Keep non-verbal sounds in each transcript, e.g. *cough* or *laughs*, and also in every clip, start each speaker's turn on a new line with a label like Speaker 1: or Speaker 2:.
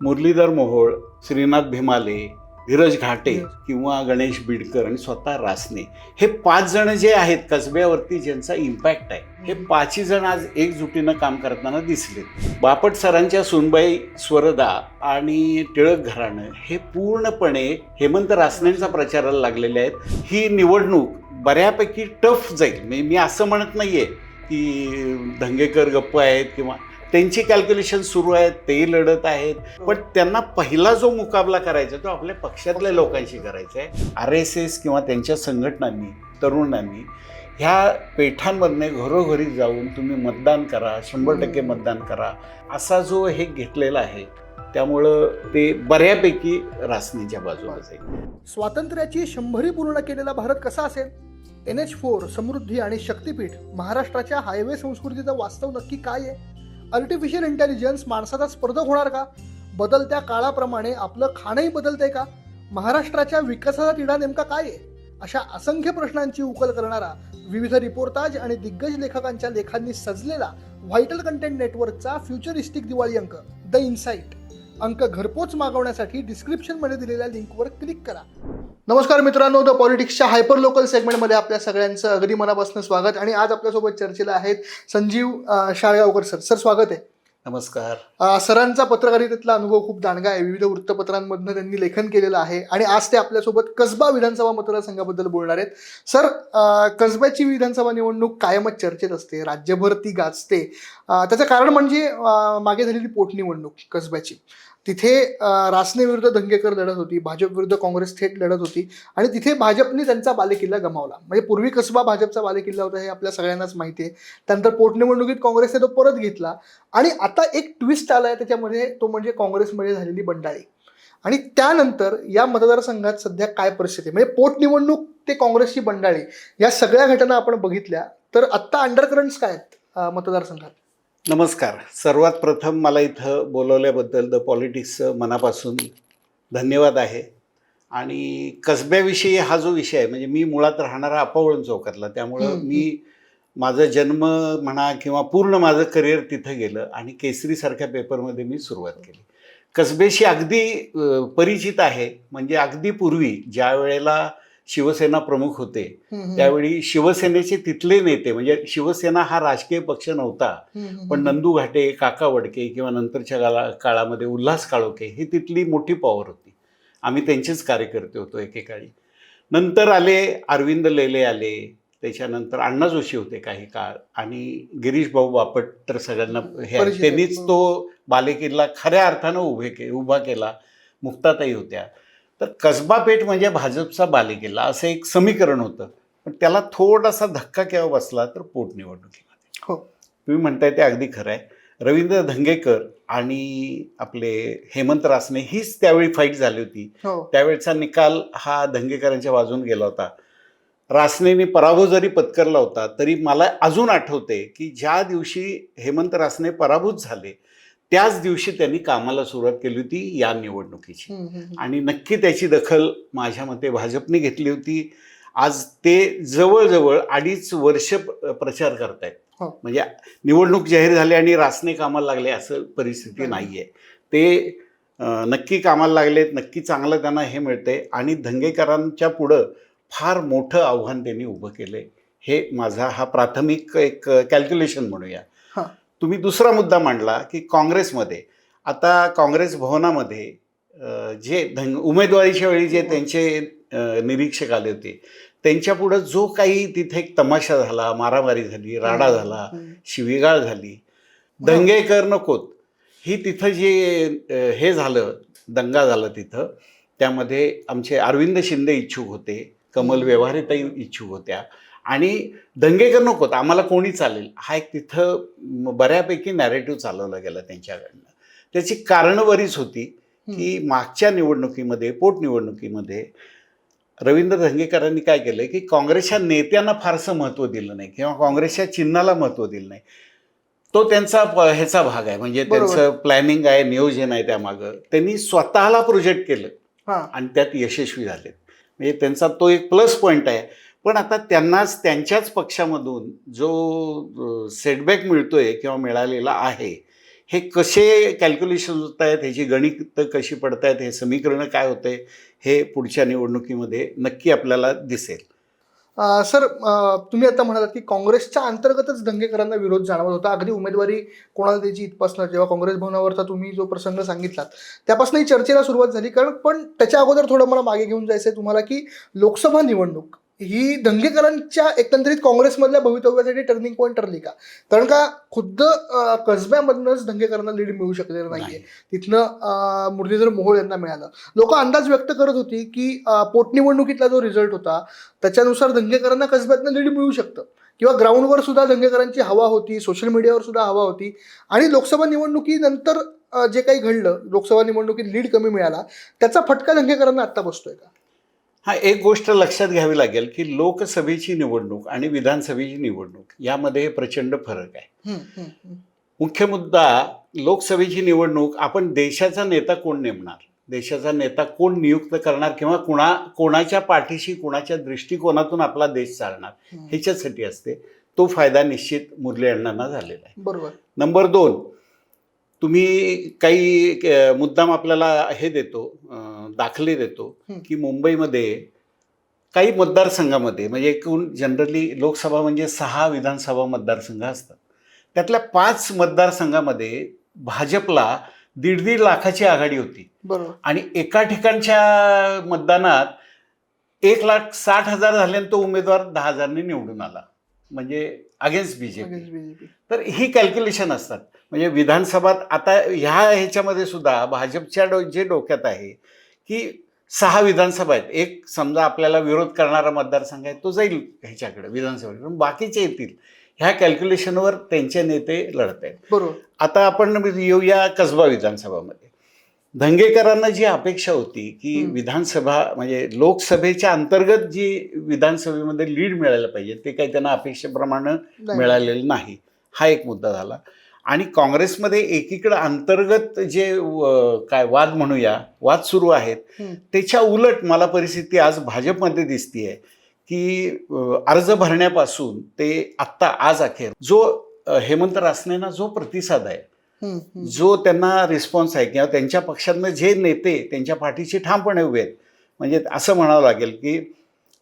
Speaker 1: मुरलीधर मोहोळ श्रीनाथ भीमाले धीरज घाटे किंवा गणेश बिडकर आणि स्वतः रासने. हे पाच जण जे आहेत कसब्यावरती ज्यांचा इम्पॅक्ट आहे हे पाचही जण आज एकजुटीनं काम करताना दिसले बापट सरांच्या सुनबाई स्वरदा आणि टिळक घराणं हे पूर्णपणे हेमंत रासनेंचा प्रचाराला लागलेले आहेत. ही निवडणूक बऱ्यापैकी टफ जाईल. म्हणजे मी असं म्हणत नाहीये की धंगेकर गप्प आहेत किंवा त्यांची कॅल्क्युलेशन सुरू आहेत तेही लढत आहेत. पण त्यांना पहिला जो मुकाबला करायचा तो आपल्या पक्षातल्या लोकांशी करायचा आहे. आर एस एस किंवा त्यांच्या संघटनांनी तरुणांनी ह्या पेठांमधने घरोघरी जाऊन तुम्ही मतदान करा शंभर टक्के मतदान करा असा जो हे घेतलेला आहे त्यामुळं ते बऱ्यापैकी रासनीच्या बाजूला जाईल.
Speaker 2: स्वातंत्र्याची शंभरी पूर्ण केलेला भारत कसा असेल? एन एच फोर समृद्धी आणि शक्तीपीठ महाराष्ट्राच्या हायवे संस्कृतीचं वास्तव नक्की काय आहे? आर्टिफिशियल इंटेलिजन्स माणसाचा स्पर्धक होणार का? बदलत्या काळाप्रमाणे आपलं खाणंही बदलतंय का? महाराष्ट्राच्या विकासाचा तिढा नेमका काय आहे? अशा असंख्य प्रश्नांची उकल करणारा विविध रिपोर्टाज आणि दिग्गज लेखकांच्या लेखांनी सजलेला व्हायटल कंटेंट नेटवर्कचा फ्युचरिस्टिक दिवाळी अंक द इन्साइट. अंक घरपोच मागवण्यासाठी डिस्क्रिप्शनमध्ये दिलेल्या लिंकवर क्लिक करा. नमस्कार मित्रांनो द पॉलिटिक्सच्या हायपर लोकल सेगमेंटमध्ये आपल्या सगळ्यांचं अगदी मनापासून स्वागत आणि आज आपल्यासोबत चर्चेला आहेत संजीव शाळगावकर सर. सर स्वागत आहे.
Speaker 1: नमस्कार.
Speaker 2: सरांचा पत्रकारितेतला अनुभव खूप दांडगा आहे. विविध वृत्तपत्रांमधनं त्यांनी लेखन केलेलं आहे आणि आज ते आपल्यासोबत कसबा विधानसभा मतदारसंघाबद्दल बोलणार आहेत. सर कसब्याची विधानसभा निवडणूक कायमच चर्चेत असते. राज्यभर ती गाजते. त्याचं कारण म्हणजे मागे झालेली पोटनिवडणूक कसब्याची. तिथे रासनेविरुद्ध धंगेकर दंगेकर लढत होती भाजप विरुद्ध काँग्रेस थेट लढत होती आणि तिथे भाजपने त्यांचा बालेकिल्ला गमावला. म्हणजे पूर्वी कसबा भाजपचा बालेकिल्ला होता हे आपल्या सगळ्यांनाच माहिती आहे. त्यानंतर पोटनिवडणुकीत काँग्रेसने तो परत घेतला आणि आता एक ट्विस्ट आला आहे त्याच्यामध्ये तो म्हणजे काँग्रेसमध्ये झालेली बंडाळी. आणि त्यानंतर या मतदारसंघात सध्या काय परिस्थिती आहे? म्हणजे पोटनिवडणूक ते काँग्रेसची बंडाळी या सगळ्या घटना आपण बघितल्या तर आत्ता अंडरकरंट्स काय आहेत मतदारसंघात?
Speaker 1: नमस्कार. सर्वात प्रथम मला इथं बोलवल्याबद्दल द पॉलिटिक्सचं मनापासून धन्यवाद आहे. आणि कसब्याविषयी हा जो विषय आहे म्हणजे मी मुळात राहणारा अपावळून चौकातला त्यामुळं मी माझं जन्म म्हणा किंवा पूर्ण माझं करिअर तिथं गेलं आणि केसरीसारख्या पेपरमध्ये मी सुरुवात केली. कसबेशी अगदी परिचित आहे म्हणजे अगदी पूर्वी ज्या वेळेला शिवसेना प्रमुख होते. त्यावेळी शिवसेनेचे तिथले नेते म्हणजे शिवसेना हा राजकीय पक्ष नव्हता. पण नंदू घाटे काका वडके किंवा नंतरच्या काळा काळामध्ये उल्हास काळोखे ही तिथली मोठी पॉवर होती. आम्ही त्यांचेच कार्यकर्ते होतो एकेकाळी. नंतर आले अरविंद लेले आले त्याच्यानंतर अण्णा जोशी होते काही काळ आणि गिरीश भाऊ बापट तर सगळ्यांना हे. त्यांनीच तो बालेकिल्ला खऱ्या अर्थानं उभे के उभा केला. मुक्ताताई होत्या. तर कसबा पेठ म्हणजे भाजपचा बालेकिल्ला असं एक समीकरण होतं. पण त्याला थोडासा धक्का केव्हा बसला तर पोटनिवडणुकीमध्ये
Speaker 2: हो.
Speaker 1: तुम्ही म्हणताय ते अगदी खरं आहे. रवींद्र धंगेकर आणि आपले हेमंत रासने हीच त्यावेळी फाईट झाली होती.
Speaker 2: हो.
Speaker 1: त्यावेळचा निकाल हा धंगेकरांच्या बाजून गेला होता. रासनेने पराभव जरी पत्करला होता तरी मला अजून आठवते की ज्या दिवशी हेमंत रासने पराभूत झाले त्याच दिवशी त्यांनी कामाला सुरुवात केली होती या निवडणुकीची. आणि नक्की त्याची दखल माझ्या मते भाजपने घेतली होती आज ते जवळजवळ अडीच वर्ष प्रचार करतायत
Speaker 2: हो.
Speaker 1: म्हणजे निवडणूक जाहीर झाली आणि रासने कामाला लागले असं परिस्थिती. नाहीये ते नक्की कामाला लागलेत नक्की चांगलं त्यांना हे मिळतंय आणि धंगेकरांच्या पुढं फार मोठं आव्हान त्यांनी उभं केलंय हे माझा हा प्राथमिक एक कॅल्क्युलेशन म्हणूया. तुम्ही दुसरा मुद्दा मांडला की काँग्रेसमध्ये. आता काँग्रेस भवनामध्ये जे धंग उमेदवारीच्या वेळी जे त्यांचे निरीक्षक आले होते त्यांच्या पुढं जो काही तिथे एक तमाशा झाला मारामारी झाली राडा झाला. शिवीगाळ झाली दंगेकर नकोत ही तिथं जे हे झालं दंगा झाला तिथं त्यामध्ये आमचे अरविंद शिंदे इच्छुक होते कमल व्यवहारेताई इच्छुक होत्या. आणि दंगेकर नकोत आम्हाला कोणी चालेल? हा एक तिथं बऱ्यापैकी नॅरेटिव्ह चालवला गेला त्यांच्याकडनं. त्याची कारणं बरीच होती की मागच्या निवडणुकीमध्ये पोटनिवडणुकीमध्ये रवींद्र धंगेकरांनी काय केलं की काँग्रेसच्या नेत्यांना फारसं महत्त्व दिलं नाही किंवा काँग्रेसच्या चिन्हाला महत्त्व दिलं नाही. तो त्यांचा ह्याचा भाग आहे. म्हणजे. त्यांचं प्लॅनिंग आहे नियोजन आहे त्यामागं. त्यांनी स्वतःला प्रोजेक्ट केलं. आणि त्यात यशस्वी झालेत. म्हणजे त्यांचा तो एक प्लस पॉईंट आहे. पण आता त्यांनाच त्यांच्याच पक्षामधून जो सेटबॅक मिळतोय किंवा मिळालेला आहे हे कसे कॅल्क्युलेशन होत आहेत ह्याची गणित कशी पडत आहेत हे समीकरणं काय होते हे पुढच्या निवडणुकीमध्ये नक्की आपल्याला दिसेल.
Speaker 2: सर तुम्ही आता म्हणालात की काँग्रेसच्या अंतर्गतच दंगेकरांना विरोध जाणवत होता. अगदी उमेदवारी कोणाला त्याची इथपासनं जेव्हा काँग्रेस भवनावरचा तुम्ही जो प्रसंग सांगितलात त्यापासून ही चर्चेला सुरुवात झाली. कारण पण त्याच्या अगोदर थोडं मला मागे घेऊन जायचं आहे तुम्हाला की लोकसभा निवडणूक ही दंगेकरांच्या एकंदरीत काँग्रेसमधल्या भवितव्यासाठी टर्निंग पॉईंट ठरली का? कारण का खुद्द कसब्यामधनंच दंगेकरांना लीड मिळू शकलेलं नाहीये. तिथनं मुरलीधर मोहोळ यांना मिळालं. लोक अंदाज व्यक्त करत होती की पोटनिवडणुकीतला जो रिझल्ट होता त्याच्यानुसार दंगेकरांना कसब्यातनं लीड मिळू शकतं. किंवा ग्राउंडवर सुद्धा दंगेकरांची हवा होती सोशल मीडियावर सुद्धा हवा होती. आणि लोकसभा निवडणुकीनंतर जे काही घडलं लोकसभा निवडणुकीत लीड कमी मिळाला त्याचा फटका दंगेकरांना आत्ता बसतोय का?
Speaker 1: हा एक गोष्ट लक्षात घ्यावी लागेल की लोकसभेची निवडणूक आणि विधानसभेची निवडणूक यामध्ये प्रचंड फरक आहे. मुख्य मुद्दा लोकसभेची निवडणूक आपण देशाचा नेता कोण नेमणार? देशाचा नेता कोण नियुक्त करणार किंवा कुणा कोणाच्या पाठीशी कुणाच्या दृष्टिकोनातून आपला देश चालणार. ह्याच्यासाठी असते. तो फायदा निश्चित मुरली अण्णांना झालेला आहे.
Speaker 2: बरोबर.
Speaker 1: नंबर दोन तुम्ही काही मुद्दाम आपल्याला हे देतो दाखले देतो. की मुंबईमध्ये काही मतदारसंघामध्ये म्हणजे एकूण जनरली लोकसभा म्हणजे सहा विधानसभा मतदारसंघ असतात. त्यातल्या पाच मतदारसंघामध्ये भाजपला दीड दीड लाखाची आघाडी होती.
Speaker 2: बरोबर.
Speaker 1: आणि एका ठिकाणच्या मतदानात एक लाख साठ हजार झाल्यानं तो उमेदवार दहा हजारने निवडून आला. म्हणजे अगेन्स्ट बीजेपी. तर ही कॅल्क्युलेशन असतात. म्हणजे विधानसभात आता ह्या ह्याच्यामध्ये सुद्धा भाजपच्या डो जे डोक्यात आहे की सहा विधानसभा आहेत. एक समजा आपल्याला विरोध करणारा मतदारसंघ आहे तो जाईल ह्याच्याकडे विधानसभेकडे. पण बाकीचे येतील. ह्या कॅल्क्युलेशनवर त्यांचे नेते लढत आहेत.
Speaker 2: बरोबर.
Speaker 1: आता आपण येऊया कसबा विधानसभामध्ये. धंगेकरांना जी अपेक्षा होती की. विधानसभा म्हणजे लोकसभेच्या अंतर्गत जी विधानसभेमध्ये लीड मिळायला पाहिजे ते काही त्यांना अपेक्षेप्रमाणे. मिळालेलं नाही. हा एक मुद्दा झाला. आणि काँग्रेसमध्ये एकीकडे अंतर्गत जे काय वाद म्हणूया वाद सुरू आहेत. त्याच्या उलट मला परिस्थिती आज भाजपमध्ये दिसतीये की अर्ज भरण्यापासून ते आत्ता आज अखेर जो हेमंत रासनेंना जो प्रतिसाद आहे. जो त्यांना रिस्पॉन्स आहे किंवा त्यांच्या पक्षातनं जे नेते त्यांच्या पाठीशी ठामपणे उभे आहेत म्हणजे असं म्हणावं लागेल की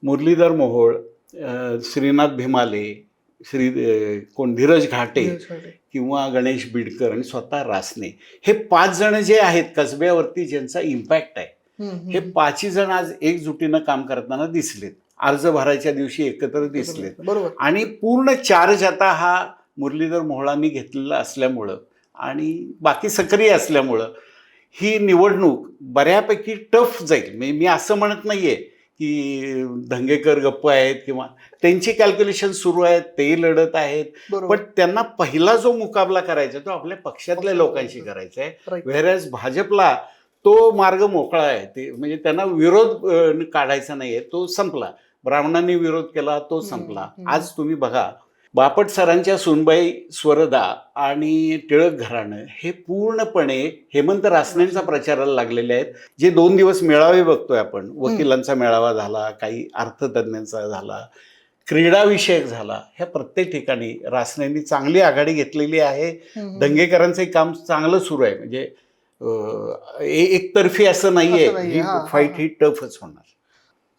Speaker 1: मुरलीधर मोहोळ श्रीनाथ भिमाले श्री कोण धीरज घाटे किंवा गणेश बिडकर आणि स्वतः रासने. हे पाच जण जे आहेत कसब्यावरती ज्यांचा इम्पॅक्ट आहे. हे पाचही जण आज एकजुटीनं काम करताना दिसलेत. अर्ज भरायच्या दिवशी एकत्र दिसलेत.
Speaker 2: बरोबर.
Speaker 1: आणि पूर्ण चार्ज आता हा मुरलीधर मोहळांनी घेतलेला असल्यामुळं आणि बाकी सक्रिय असल्यामुळं ही निवडणूक बऱ्यापैकी टफ जाईल. म्हणजे मी असं म्हणत नाहीये. की धंगेकर गप्प आहेत किंवा त्यांची कॅल्क्युलेशन सुरू आहेत तेही लढत आहेत. पण त्यांना पहिला जो मुकाबला करायचा तो आपल्या पक्षातल्या लोकांशी करायचा आहे. व्हेरॅज भाजपला तो मार्ग मोकळा आहे. ते म्हणजे त्यांना विरोध काढायचा नाहीये. तो संपला. ब्राह्मणांनी विरोध केला तो संपला. आज तुम्ही बघा बापट सरांच्या सुनबाई स्वरदा आणि टिळक घराणं हे पूर्णपणे हेमंत रासनेंचा प्रचाराला लागलेले आहेत. जे दोन दिवस मेळावे बघतोय आपण वकिलांचा मेळावा झाला काही अर्थतज्ञांचा झाला क्रीडाविषयक झाला ह्या प्रत्येक ठिकाणी रासनेंनी चांगली आघाडी घेतलेली आहे.
Speaker 2: हम्म.
Speaker 1: दंगेकरांचंही काम चांगलं सुरू आहे. म्हणजे एकतर्फी असं नाहीये. ही
Speaker 2: हा, हा,
Speaker 1: फाईट
Speaker 2: हा.
Speaker 1: टफच होणार.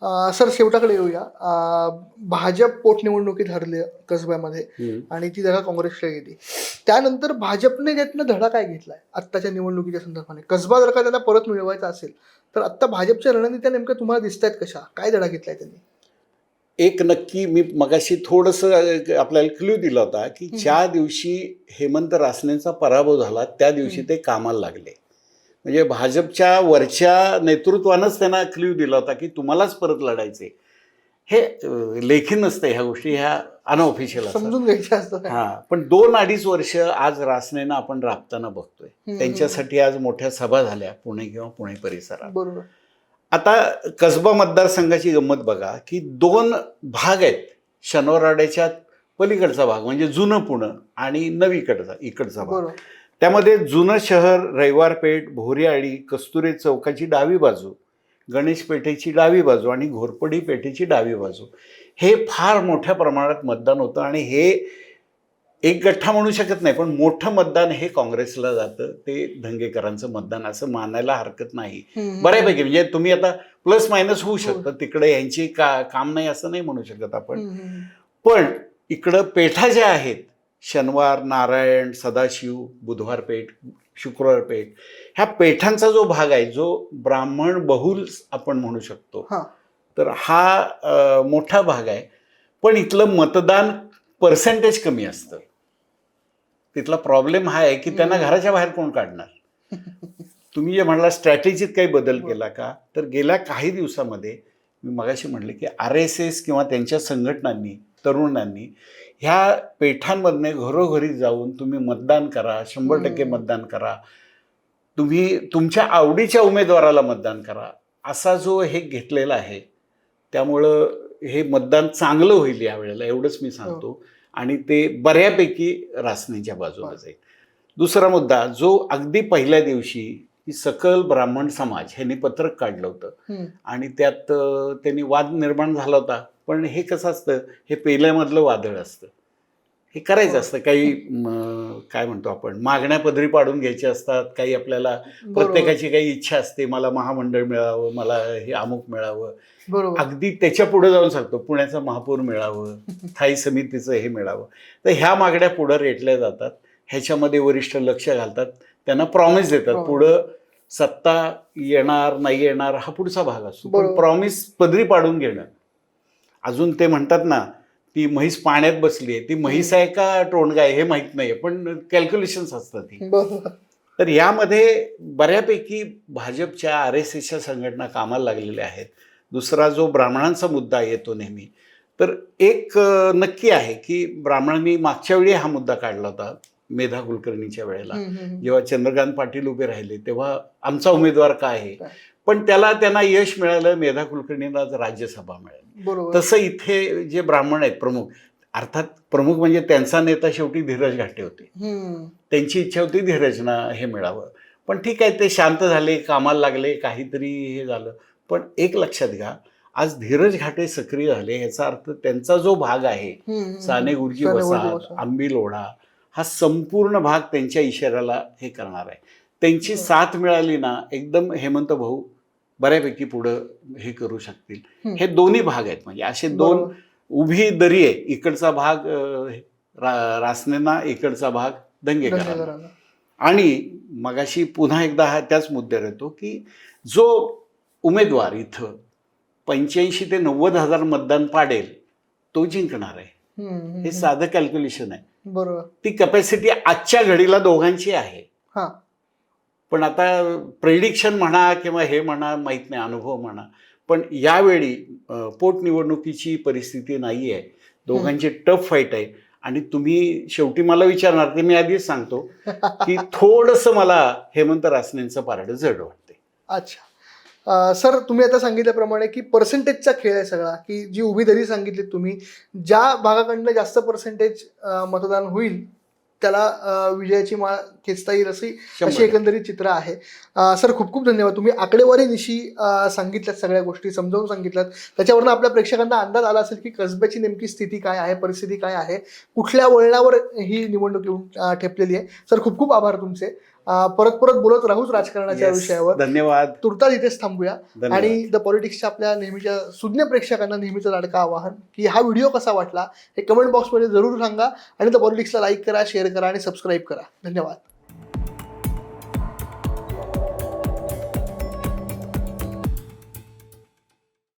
Speaker 2: सर शेवटाकडे येऊया. भाजप पोटनिवडणुकीत हरले कसब्यामध्ये आणि ती जागा काँग्रेसला गेली. त्यानंतर भाजपने त्यातनं धडा काय घेतलाय आत्ताच्या निवडणुकीच्या संदर्भाने? कसबा जर का त्याला परत मिळवायचा असेल तर आत्ता भाजपच्या रणनीत्या नेमक्या तुम्हाला दिसत आहेत कशा? काय धडा घेतलाय त्यांनी?
Speaker 1: एक नक्की मी मगाशी थोडस आपल्याला क्ल्यू दिला होता की. ज्या दिवशी हेमंत रासनेंचा पराभव झाला त्या दिवशी ते कामाला लागले. म्हणजे भाजपच्या वरच्या नेतृत्वानंच त्यांना क्ल्यू दिला होता की तुम्हालाच परत लढायचे हे लेखी नसतं ह्या गोष्टी ह्या अनऑफिशियल असतात.
Speaker 2: समजून घ्यायचं असतं
Speaker 1: हा पण दोन अडीच वर्ष आज रासनेनं आपण राबताना बघतोय. त्यांच्यासाठी आज मोठ्या सभा झाल्या पुणे किंवा पुणे परिसरात.
Speaker 2: बरोबर.
Speaker 1: आता कसबा मतदारसंघाची गंमत बघा की दोन भाग आहेत. शनिवारवाड्याच्या पलीकडचा भाग म्हणजे जुनं पुणं आणि नवीकडचा इकडचा भाग.
Speaker 2: बरोबर.
Speaker 1: त्यामध्ये जुनं शहर रविवारपेठ भोरियाळी कस्तुरे चौकाची डावी बाजू गणेश पेठेची डावी बाजू आणि घोरपडी पेठेची डावी बाजू हे फार मोठ्या प्रमाणात मतदान होतं आणि हे एक गठ्ठा म्हणू शकत नाही पण मोठं मतदान हे काँग्रेसला जातं ते धंगेकरांचं मतदान असं मानायला हरकत नाही. बऱ्यापैकी म्हणजे तुम्ही आता प्लस मायनस होऊ शकतं तिकडे यांची का काम नाही असं नाही म्हणू शकत आपण. पण इकडं पेठा ज्या आहेत शनिवार नारायण सदाशिव बुधवार पेठ शुक्रवार पेठ ह्या पेठांचा जो भाग आहे जो ब्राह्मण बहुल आपण म्हणू शकतो
Speaker 2: हा.
Speaker 1: तर हा मोठा भाग आहे पण इथलं मतदान पर्सेंटेज कमी असतं तिथला प्रॉब्लेम हा आहे की त्यांना. घराच्या बाहेर कोण काढणार तुम्ही जे म्हणला स्ट्रॅटेजीत काही बदल. केला का तर गेल्या काही दिवसामध्ये मी मगाशी म्हटले की आर एस एस किंवा त्यांच्या संघटनांनी तरुणांनी ह्या पेठांमधने घरोघरी जाऊन तुम्ही मतदान करा शंभर टक्के. मतदान करा. तुम्ही तुमच्या आवडीच्या उमेदवाराला मतदान करा. असा जो हे घेतलेला आहे त्यामुळं हे मतदान चांगलं होईल यावेळेला एवढंच मी सांगतो. आणि ते बऱ्यापैकी रासनेच्या बाजूला जाईल. दुसरा मुद्दा जो अगदी पहिल्या दिवशी की सकल ब्राह्मण समाज ह्यांनी पत्रक काढलं होतं. आणि त्यात त्यांनी वाद निर्माण झाला होता. पण हे कसं असतं? हे पेल्यामधलं वादळ असतं. हे करायचं. असतं. काही काय म्हणतो आपण? मागण्या पदरी पाडून घ्यायच्या असतात. काही आपल्याला. प्रत्येकाची काही इच्छा असते. मला महामंडळ मिळावं मला हे अमुक मिळावं. अगदी त्याच्या पुढे जाऊन सांगतो. पुण्याचं महापौर मिळावं *laughs* स्थायी समितीचं हे मिळावं. तर ह्या मागण्या पुढं रेटल्या जातात. ह्याच्यामध्ये वरिष्ठ लक्ष घालतात. त्यांना प्रॉमिस देतात. पुढं सत्ता येणार नाही येणार हा पुढचा भाग असतो. पण. प्रॉमिस पदरी पाडून घेणं. अजून ते म्हणतात ना ती म्हैस पाण्यात बसली आहे ती म्हैस आहे का टोणगा आहे हे माहीत नाही पण कॅल्क्युलेशन्स असतात ती. तर यामध्ये बऱ्यापैकी भाजपच्या आर एस एसच्या संघटना कामाला लागलेल्या आहेत. दुसरा जो ब्राह्मणांचा मुद्दा येतो नेहमी. तर एक नक्की आहे की ब्राह्मणांनी मागच्या वेळी हा मुद्दा काढला होता मेधा कुलकर्णीच्या वेळेला. जेव्हा चंद्रकांत पाटील उभे राहिले तेव्हा आमचा उमेदवार काय आहे? पण त्याला त्यांना यश मिळालं मेधा कुलकर्णीला राज्यसभा मिळाली तसं इथे जे ब्राह्मण आहेत प्रमुख अर्थात प्रमुख म्हणजे त्यांचा नेता शेवटी धीरज घाटे होते. त्यांची इच्छा होती धीरजना हे मिळावं पण ठीक आहे ते शांत झाले कामाला लागले काहीतरी हे झालं पण एक लक्षात घ्या आज धीरज घाटे सक्रिय झाले याचा अर्थ त्यांचा जो भाग आहे. साने गुरुजी वसाहत. आंबील ओढा हा संपूर्ण भाग त्यांच्या इशाऱ्याला हे करणार आहे त्यांची. साथ मिळाली ना एकदम हेमंत भाऊ बऱ्यापैकी पुढं हे करू शकतील. हे दोन्ही भाग आहेत म्हणजे असे दोन. उभी दरी आहे इकडचा भाग रासनेना इकडचा भाग दंगेकरांना
Speaker 2: धन्यवाद.
Speaker 1: आणि मगाशी पुन्हा एकदा हा त्याच मुद्द्यावर येतो की जो उमेदवार इथं पंच्याऐंशी ते नव्वद हजार मतदान पाडेल तो जिंकणार आहे हे. साधं कॅल्क्युलेशन आहे
Speaker 2: बरोबर
Speaker 1: ती कपॅसिटी आजच्या घडीला दोघांची आहे. पण आता प्रेडिक्शन म्हणा किंवा हे म्हणा माहीत नाही अनुभव म्हणा पण यावेळी पोटनिवडणुकीची परिस्थिती नाही आहे दोघांची टफ फाईट आहे. आणि तुम्ही शेवटी मला विचारणार ते मी आधीच सांगतो की *laughs* थोडंसं मला हेमंत रासनेंचं पारडं जड वाटते
Speaker 2: अच्छा. सर तुम्ही आता सांगितल्याप्रमाणे की पर्सेंटेजचा खेळ आहे सगळा की जी उभी दरी सांगितली तुम्ही ज्या भागाकडनं जास्त पर्सेंटेज मतदान होईल त्याला विजयाची माळ खेचता येईल अशी अशी एकंदरीत चित्र आहे. सर खूप खूप धन्यवाद. तुम्ही आकडेवारीनिशी सांगितल्यात सगळ्या गोष्टी समजावून सांगितल्यात. त्याच्यावरनं आपल्या प्रेक्षकांना अंदाज आला असेल की कसब्याची नेमकी स्थिती काय आहे परिस्थिती काय आहे कुठल्या वळणावर ही निवडणूक येऊन ठेपलेली आहे. सर खूप खूप आभार तुमचे. परत परत बोलत राहूच राजकारणाच्या. विषयावर.
Speaker 1: धन्यवाद.
Speaker 2: तुर्तास इथेच थांबूया. आणि द पॉलिटिक्सच्या आपल्या नेहमीच्या सुज्ञ प्रेक्षकांना नेहमीचं लाडकं आवाहन की हा व्हिडिओ कसा वाटला हे कमेंट बॉक्समध्ये जरूर सांगा आणि द पॉलिटिक्सला लाईक करा शेअर करा आणि सबस्क्राईब करा. धन्यवाद.